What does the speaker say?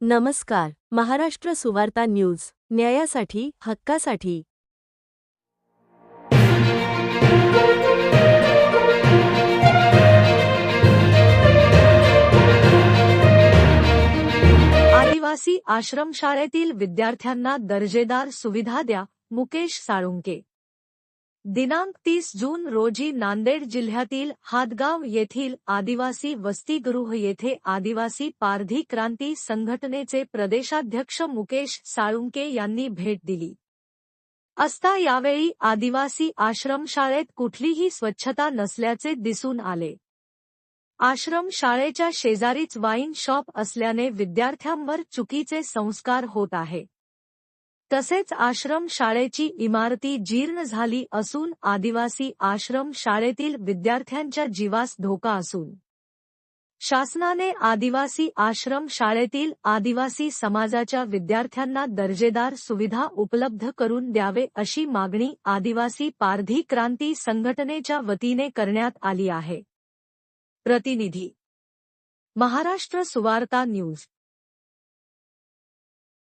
नमस्कार महाराष्ट्र सुवार्ता न्यूज न्यायासाठी हक्कासाठी. आदिवासी आश्रमशाळेतील विद्यार्थ्यांना दर्जेदार सुविधा द्या मुकेश साळुंके. दिनांक तीस जून रोजी नांदेड जिल्ह्यातील हादगाव येथील आदिवासी वसतिगृह येथे आदिवासी पारधी क्रांती संघटनेचे प्रदेशाध्यक्ष मुकेश साळुंके यांनी भेट दिली. असता यावेळी आदिवासी आश्रमशाळेत कुठलीही स्वच्छता नसल्याचे दिसून आले. आश्रम शाळेच्या शेजारीच वाईन शॉप असल्याने विद्यार्थ्यांवर चुकीचे संस्कार होत आहे. तसेच आश्रम शाळेची इमारती जीर्ण झाली असून आदिवासी आश्रम शाळेतील विद्यार्थ्यांच्या जीवास धोका असून. शासनाने आदिवासी आश्रम शाळेतील आदिवासी समाजाच्या विद्यार्थ्यांना दर्जेदार सुविधा उपलब्ध करून द्यावे अशी मागणी आदिवासी पारधी क्रांती संघटनेच्या वतीने करण्यात आली आहे. प्रतिनिधी. महाराष्ट्र सुवार्ता न्यूज.